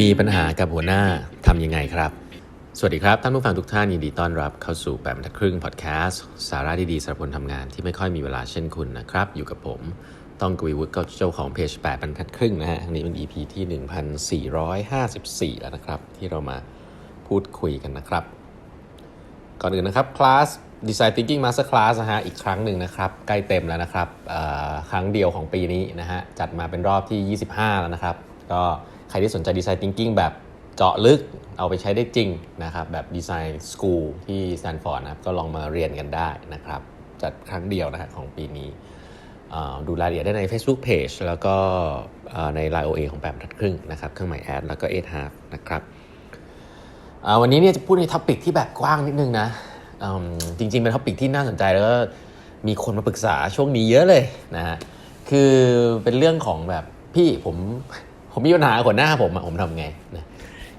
มีปัญหากับหัวหน้าทำยังไงครับ สวัสดีครับ ท่านผู้ฟังทุกท่านยินดีต้อนรับเข้าสู่แบบบรรทัดครึ่งพอดแคสต์สาระดีๆสำหรับคนทำงานที่ไม่ค่อยมีเวลาเช่นคุณนะครับ อยู่กับผม ต้องกวีวุฒิก็เจ้าของเพจ8บรรทัดครึ่งนะฮะอันนี้เป็น EP ที่ 1454 แล้วนะครับ ที่เรามาพูดคุยกันนะครับ ก่อนอื่นนะครับคลาส Design Thinking Master Class นะฮะอีกครั้งหนึ่งนะครับ ใกล้เต็มแล้วนะครับครั้งเดียวของปีนี้นะฮะจัดมาเป็นรอบที่ 25 แล้วนะครับ ก็ ใครที่สนใจ Design Thinking แบบเจาะลึกเอาไปใช้ได้จริงนะครับแบบ Design School ที่ Stanford นะครับก็ลองมาเรียนกันได้นะครับ จัดครั้งเดียวนะฮะของปีนี้ดูรายละเอียดได้ใน Facebook Page แล้วก็ใน Line OA ของแบบทัดครึ่งนะครับเครื่องหมายแอดแล้วก็8 half นะครับวันนี้เนี่ยจะพูดในท็อปิกที่แบบกว้างนิดนึงนะจริงๆ เป็นท็อปิกที่น่าสนใจแล้วก็มีคนมาปรึกษาช่วงนี้เยอะเลยนะฮะคือเป็นเรื่องของแบบพี่ผม ผมมีปัญหาหัวหน้าผมอะผมทำไงนะ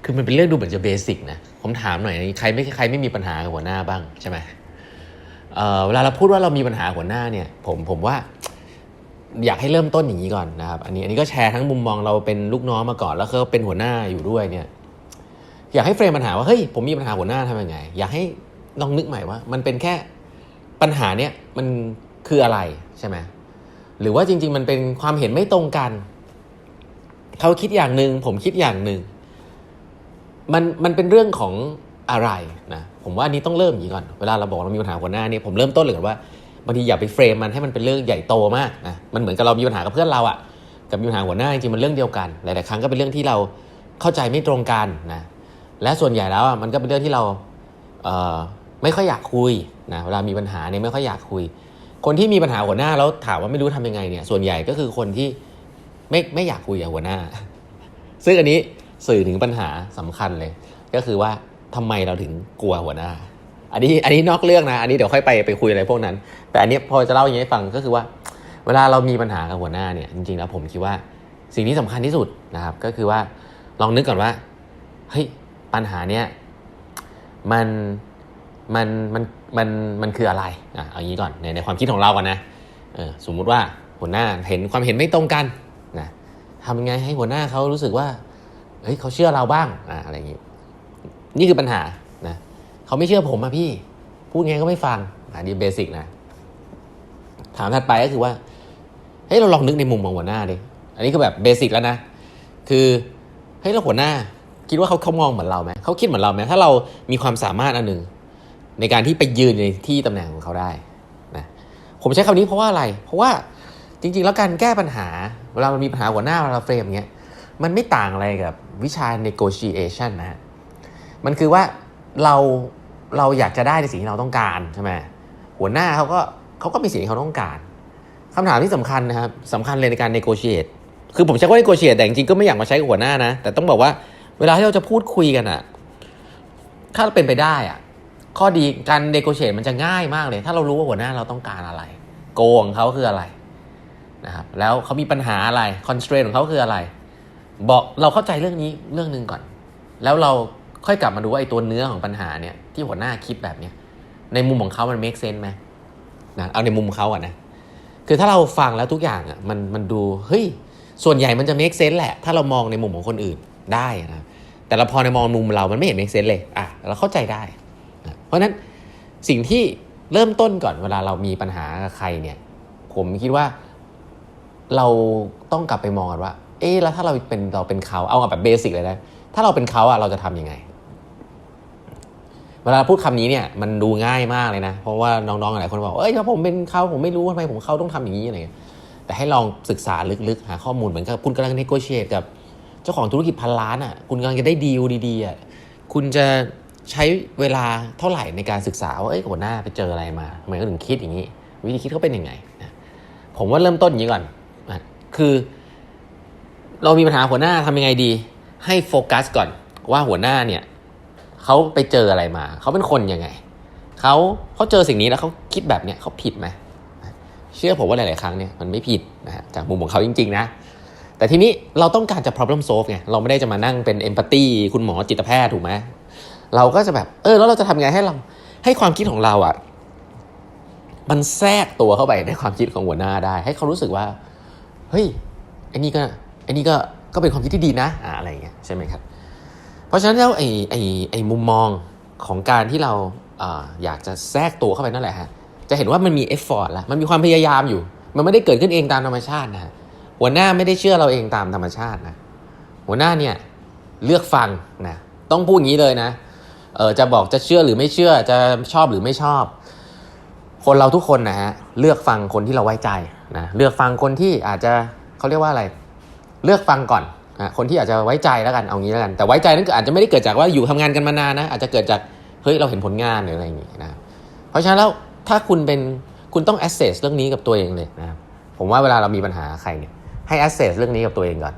คือมันเป็นเรื่องดูเหมือนจะเบสิกนะผมถามหน่อยใครไม่ใครไม่มีปัญหากับหัวหน้าบ้างใช่ไหมเเวลาเราพูดว่าเรามีปัญหาหัวหน้าเนี่ย ผมผมว่าอยากให้เริ่มต้นอย่างนี้ก่อนนะครับ อันนี้อันนี้ก็แชร์ทั้งมุมมองเราเป็นลูกน้องมาก่อน แล้วก็เป็นหัวหน้าอยู่ด้วยเนี่ย อยากให้เฟรมปัญหาว่าเฮ้ยผมมีปัญหาหัวหน้าทำยังไง อยากให้ลองนึกใหม่ว่า มันเป็นแค่ปัญหาเนี้ยมันคืออะไรใช่ไหมหรือว่าจริง ๆ มันเป็นความเห็นไม่ตรงกัน เขาคิดอย่างหนึ่งผมคิดอย่างหนึ่งมันมันเป็นเรื่องของอะไรนะผมว่าอันนี้ต้องเริ่มอย่างนี้ก่อนเวลาเราบอกเรามีปัญหาหัวหน้าเนี่ยผมเริ่มต้นเลยก่อนว่าบางทีอย่าไปเฟรมมันให้มันเป็นเรื่องใหญ่โตมากนะมันเหมือนกับเรามีปัญหากับเพื่อนเราอะกับมีปัญหาหัวหน้าจริงๆมันเรื่องเดียวกันหลายๆครั้งก็เป็นเรื่องที่เราเข้าใจไม่ตรงกันนะและส่วนใหญ่แล้วอะมันก็เป็นเรื่องที่เราเอ่อไม่ค่อยอยากคุยนะเวลามีปัญหาเนี่ยไม่ค่อยอยากคุย คนที่มีปัญหาหัวหน้าแล้วถามว่าไม่รู้ทำยังไงเนี่ยส่วนใหญ่ก็คือคนที่ ไม่ไม่อยากคุยกับหัวหน้า ซึ่งอันนี้สื่อถึงปัญหาสำคัญเลย ก็คือว่าทำไมเราถึงกลัวหัวหน้า อันนี้อันนี้นอกเรื่องนะ อันนี้เดี๋ยวค่อยไปไปคุยอะไรพวกนั้น แต่อันนี้พอจะเล่าอย่างนี้ให้ฟังก็คือว่า เวลาเรามีปัญหากับหัวหน้าเนี่ยจริงๆแล้วผมคิดว่าสิ่งที่สำคัญที่สุดนะครับ ก็คือว่าลองนึกก่อนว่าเฮ้ยปัญหาเนี้ยมันมันมันมันมันคืออะไรอะเอางี้ก่อนในในความคิดของเราก่อนนะเออสมมุติว่าหัวหน้าเห็นความเห็นไม่ตรงกัน ทำยังไงให้หัวหน้าเขารู้สึกว่าเฮ้ยเขาเชื่อเราบ้างอะอะไรอย่างงี้ นี่คือปัญหานะเขาไม่เชื่อผมอะพี่ พูดไงก็ไม่ฟังอันนี้เบสิกนะถามถัดไปก็คือว่าเฮ้ยเราลองนึกในมุมของหัวหน้าดิอันนี้คือแบบเบสิกแล้วนะคือเฮ้ยเราหัวหน้า คิดว่าเขาเขามองเหมือนเราไหมเขาคิดเหมือนเราไหมถ้าเรามีความสามารถอันหนึ่งในการที่ไปยืนในที่ตำแหน่งของเขาได้นะผมใช้คำนี้เพราะว่าอะไร เพราะว่า จริงๆ แล้วการแก้ปัญหา เวลาเรามีปัญหาหัวหน้าเราเฟรมเงี้ยมันไม่ต่างอะไรกับวิชา negotiation นะฮะมันคือว่าเราเราอยากจะได้ในสิ่งที่เราต้องการใช่ไหมหัวหน้าเขาก็เขาก็มีสิ่งที่เขาต้องการคำถามที่สำคัญนะครับสำคัญเลยในการ negotiate คือผมใช้ว่า negotiate แต่จริงๆก็ไม่อยากมาใช้กับหัวหน้านะ แต่ต้องบอกว่าเวลาที่เราจะพูดคุยกันอะถ้าเป็นไปได้อะข้อดีการเดโกเชตมันจะง่ายมากเลย ถ้าเรารู้ว่าหัวหน้าเราต้องการอะไร โกงเขาคืออะไร นะครับแล้วเขามีปัญหาอะไรคอนส t ตรนของเขาคืออะไร บอกเราเข้าใจเรื่องนี้เรื่องหนึ่งก่อน แล้วเราค่อยกลับมาดูว่าไอ้ตัวเนื้อของปัญหาเนี่ยที่หัวหน้าคิดแบบเนี้ยในมุมของเขามัน make sense ไหมนะเอาในมุมเขาอะนะคือถ้าเราฟังแล้วทุกอย่างอะมันมันดูเฮ้ยส่วนใหญ่มันจะ make sense แหละ ถ้าเรามองในมุมของคนอื่นได้นะแต่เราพอในมองมุมเรามันไม่เห็น make sense เลยอะเราเข้าใจได้นะเพราะฉะนั้นสิ่งที่เริ่มต้นก่อนเวลาเรามีปัญหากับใครเนี่ย ผมคิดว่า เราต้องกลับไปมองกันว่า เอ๊ะแล้วถ้าเราเป็นเราเป็นเขาเอาแบบเบสิกเลยนะ ถ้าเราเป็นเขาอะเราจะทำยังไง เวลาพูดคำนี้เนี่ยมันดูง่ายมากเลยนะ เพราะว่าน้องๆหลายคนบอกเอ้ยถ้าผมเป็นเขาผมไม่รู้ทำไมผมเขาต้องทำอย่างนี้อะไรเงี้ยแต่ให้ลองศึกษาลึกๆ หาข้อมูลเหมือนกับคุณกำลังเนโกเชตกับ เจ้าของธุรกิจพันล้านอะ คุณกำลังจะได้ดีลดีๆอะคุณจะใช้เวลาเท่าไหร่ในการศึกษาว่าเอ้ยหัวหน้าไปเจออะไรมาทำไมเขาถึงคิดอย่างนี้ วิธีคิดเขาเป็นยังไงนะผมว่าเริ่มต้นอย่างนี้ก่อน คือ เรามีปัญหาหัวหน้าทำยังไงดี ให้โฟกัสก่อนว่าหัวหน้าเนี่ยเขาไปเจออะไรมา เขาเป็นคนยังไงเขาเขาเจอสิ่งนี้แล้วเขาคิดแบบเนี้ยเขาผิดไหมเชื่อผมว่าหลาย ๆ ครั้งเนี่ยมันไม่ผิดนะฮะจากมุมของเขาจริง ๆ นะ แต่ทีนี้เราต้องการจะ problem solve ไงเราไม่ได้จะมานั่งเป็น empathy คุณหมอจิตแพทย์ถูกไหมเราก็จะแบบเออแล้วเราจะทำไงให้เราให้ความคิดของเราอะ่ะมันแทรกตัวเข้าไปในความคิดของหัวหน้าได้ ให้เขารู้สึกว่า เฮ้ยไอ้นี่ก็ไอ้นี่ก็ก็เป็นความคิดที่ดีนะอ่าอะไรอย่างเงี้ยใช่ไหมครับ เพราะฉะนั้นแล้วไอ้ไอ้ไอ้มุมมองของการที่เราอ่าอยากจะแทรกตัวเข้าไปนั่นแหละฮะจะเห็นว่ามันมีเอฟฟอร์ตล้วมันมีความพยายามอยู่ มันไม่ได้เกิดขึ้นเองตามธรรมชาตินะฮะหัวหน้าไม่ได้เชื่อเราเองตามธรรมชาตินะหัวหน้าเนี่ยเลือกฟังนะต้องพูดอย่างนี้เลยนะเออจะบอกจะเชื่อหรือไม่เชื่อจะชอบหรือไม่ชอบ คนเราทุกคนนะฮะเลือกฟังคนที่เราไว้ใจนะเลือกฟังคนที่อาจจะเขาเรียกว่าอะไร เลือกฟังก่อนนะคนที่อาจจะไว้ใจแล้วกันเอางี้แล้วกัน แต่ไว้ใจนั้นก็อาจจะไม่ได้เกิดจากว่าอยู่ทำงานกันมานานนะอาจจะเกิดจากเฮ้ยเราเห็นผลงานหรืออะไรอย่างงี้นะเพราะฉะนั้นแล้วถ้าคุณเป็นคุณต้อง assess เรื่องนี้กับตัวเองเลยนะผมว่าเวลาเรามีปัญหาใครเนี่ยให้ assess เรื่องนี้กับตัวเองก่อน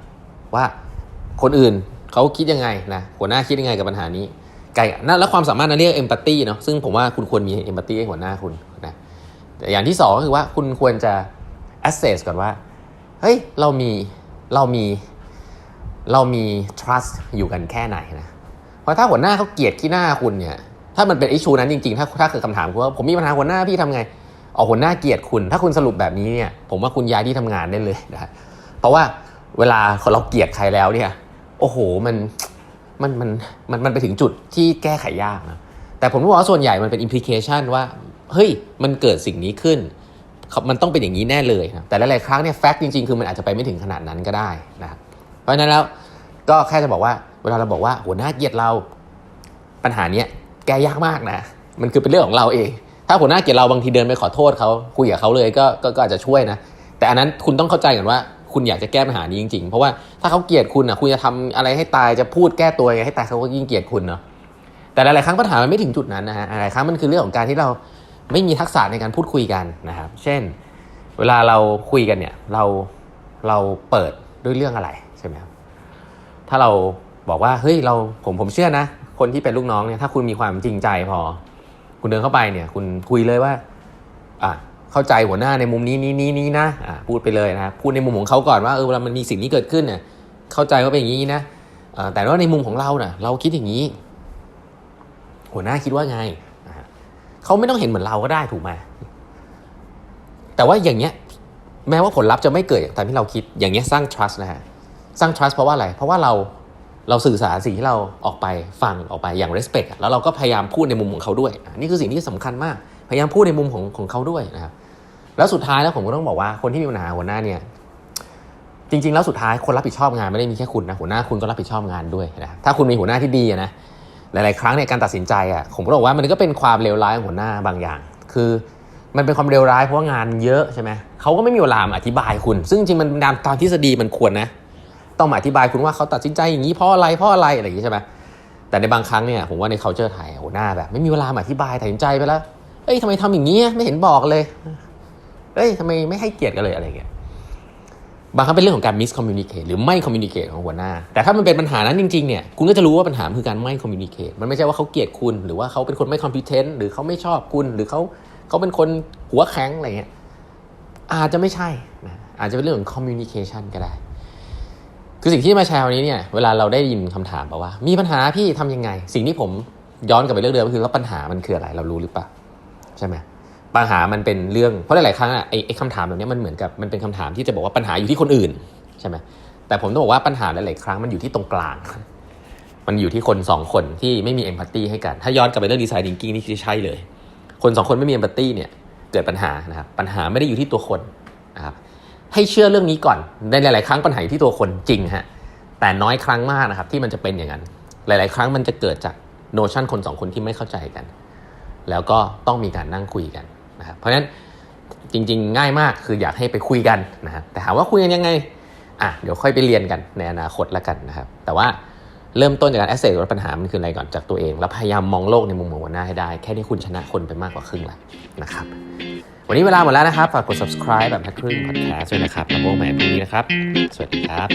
ว่าคนอื่นเขาคิดยังไงนะหัวหน้าคิดยังไงกับปัญหานี้ไกลนั่นแล้วความสามารถนั้นเรียก empathy เนาะซึ่งผมว่าคุณควรมี empathy ให้หัวหน้าคุณ แต่อย่างที่สองก็คือว่าคุณควรจะ assess ก่อนว่า เฮ้ย เรามี เรามี เรามี trust อยู่กันแค่ไหนนะ เพราะถ้าหัวหน้าเขาเกลียดที่หน้าคุณเนี่ย ถ้ามันเป็นอิชูนั้นจริงๆ ถ้าถ้าเกิดคำถามคุณว่าผมมีปัญหาหัวหน้าพี่ทำไงออกหัวหน้าเกลียดคุณ ถ้าคุณสรุปแบบนี้เนี่ย ผมว่าคุณย้ายที่ทำงานได้เลยนะเพราะว่าเวลาเราเกลียดใครแล้วเนี่ย โอ้โห มัน มัน มัน มัน มันไปถึงจุดที่แก้ไขยากนะ แต่ผมว่าส่วนใหญ่มันเป็น implication ว่า เฮ้ยมันเกิดสิ่งนี้ขึ้น มันต้องเป็นอย่างนี้แน่เลยนะแต่หลายๆครั้งเนี่ยแฟกต์จริงๆ คือมันอาจจะไปไม่ถึงขนาดนั้นก็ได้นะเพราะฉะนั้นแล้วก็แค่จะบอกว่าเวลาเราบอกว่าหัวหน้าเกลียดเราปัญหาเนี้ยแก้ยากมากนะ มันคือเป็นเรื่องของเราเอง ถ้าหัวหน้าเกลียดเราบางทีเดินไปขอโทษเขาคุยกับเขาเลยก็ก็ก็อาจจะช่วยนะ แต่อันนั้นคุณต้องเข้าใจก่อนว่าคุณอยากจะแก้ปัญหานี้จริงๆ เพราะว่าถ้าเขาเกลียดคุณอะคุณจะทำอะไรให้ตายจะพูดแก้ตัวยังไงให้ตายเขาก็ยิ่งเกลียดคุณเนาะแต่หลายๆครั้งปัญหามันไม่ถึงจุดนั้นนะฮะหลายครั้งมันคือเรื่องของการที่เรา ไม่มีทักษะในการพูดคุยกันนะครับ เช่น เวลาเราคุยกันเนี่ยเราเราเปิดด้วยเรื่องอะไรใช่ไหมครับถ้าเราบอกว่าเฮ้ยเราผมผมเชื่อนะ คนที่เป็นลูกน้องเนี่ยถ้าคุณมีความจริงใจพอ คุณเดินเข้าไปเนี่ย คุณคุยเลยว่าอะเข้าใจหัวหน้าในมุมนี้นี้นี้นี้นะอะพูดไปเลยนะครับพูดในมุมของเขาก่อนว่าเออเวลามันมีสิ่งนี้เกิดขึ้นเนี่ยเข้าใจว่าเป็นอย่างนี้นะอ่แต่ว่าในมุมของเราเน่ะเราคิดอย่างนี้ หัวหน้าคิดว่าไง เขาไม่ต้องเห็นเหมือนเราก็ได้ถูกไหมแต่ว่าอย่างเงี้ยแม้ว่าผลลัพธ์จะไม่เกิดอย่างตามที่เราคิด อย่างเงี้ยสร้าง trust นะฮะ สร้าง trust เพราะว่าอะไร เพราะว่าเราเราสื่อสารสิ่งที่เราออกไปฟังออกไปอย่าง respect แล้วเราก็พยายามพูดในมุมของเขาด้วย นี่คือสิ่งที่สำคัญมาก พยายามพูดในมุมของของเขาด้วยนะครับ แล้วสุดท้ายแล้วผมก็ต้องบอกว่าคนที่มีปัญหาหัวหน้าเนี่ย จริง ๆ แล้วสุดท้ายคนรับผิดชอบงานไม่ได้มีแค่คุณนะ หัวหน้าคุณก็รับผิดชอบงานด้วยนะ ถ้าคุณมีหัวหน้าที่ดีอะนะ หลาย ๆ ครั้งในยการตัดสินใจอะผมก็บอกว่ามันก็เป็นความเลวร้ายของหัวหน้าบางอย่าง คือมันเป็นความเลวร้ายเพราะว่างานเยอะใช่ไหมเขาก็ไม่มีเวลาอธิบายคุณ ซึ่งจริงมันตามตามทฤษฎีมันควรนะ ต้องมาอธิบายคุณว่าเขาตัดสินใจอย่างนี้เพราะอะไรเพราะอะไรอะไรอย่างนี้ใช่ไหมแต่ในบางครั้งเนี่ยผมว่าใน culture ไทยหัวหน้าแบบ ไม่มีเวลาอธิบายตัดสินใจไปแล้วเอ้ยทำไมทำอย่างนี้ไม่เห็นบอกเลยเอ้ยทำไมไม่ให้เกียรติกันเลยอะไรอย่างเงี้ย บางครั้งเป็นเรื่องของการ miscommunicate หรือไม่ communicate ของหัวหน้า แต่ถ้ามันเป็นปัญหานั้นจริงๆเนี่ยคุณก็จะรู้ว่าปัญหาคือการไม่ communicate มันไม่ใช่ว่าเขาเกลียดคุณ หรือว่าเขาเป็นคนไม่ competent หรือเขาไม่ชอบคุณ หรือเขาเขาเป็นคนหัวแข็งอะไรเงี้ยอาจจะไม่ใช่นะอาจจะเป็นเรื่องของ communication ก็ได้ คือสิ่งที่มาแชร์วันนี้เนี่ยเวลาเราได้ยินคำถามบอกว่า มีปัญหาพี่ทำยังไง สิ่งที่ผมย้อนกลับไปเรื่องเดิมก็คือว่าปัญหามันคืออะไรเรารู้หรือเปล่าใช่ไหม ปัญหามันเป็นเรื่อง เพราะหลายๆครั้งอะไอ้คำถามแบบนี้มันเหมือนกับมันเป็นคำถามที่จะบอกว่าปัญหาอยู่ที่คนอื่นใช่ไหมแต่ผมต้องบอกว่าปัญหาหลายๆครั้งมันอยู่ที่ตรงกลาง มันอยู่ที่คนสองคนที่ไม่มีเอมพัตตีให้กัน ถ้าย้อนกลับไปเรื่องดีไซน์ thinking นี่คือใช่เลย คนสองคนไม่มีเอมพัตตีเนี่ยเกิดปัญหานะครับปัญหาไม่ได้อยู่ที่ตัวคนนะครับให้เชื่อเรื่องนี้ก่อนในหลาย ๆ ครั้งปัญหาอยู่ที่ตัวคนจริงฮะแต่น้อยครั้งมากนะครับที่มันจะเป็นอย่างนั้น หลาย ๆ ครั้งมันจะเกิดจากโนชั่นคนสองคนที่ไม่เข้าใจกัน แล้วก็ต้องมีการนั่งคุยกัน นะครับเพราะฉะนั้นจริง ๆ ง่ายมากคืออยากให้ไปคุยกันนะครแต่ถามว่าคุยกันยังไงอะเดี๋ยวค่อยไปเรียนกันในอนาคตแล้วกันนะครับ แต่ว่าเริ่มต้นจากการแอสเซสว่าปัญหามันคืออะไรก่อนจากตัวเอง แล้วพยายามมองโลกในมุมของหัวหน้าให้ได้ แค่นี้คุณชนะคนไปมากกว่าครึ่งแล้วนะครับ วันนี้เวลาหมดแล้วนะครับ ฝากกด subscribe แบบทักครึ่ง podcast ด้วยนะครับแล้วพบกันใหม่พรุ่งนี้นะครับ สวัสดีครับ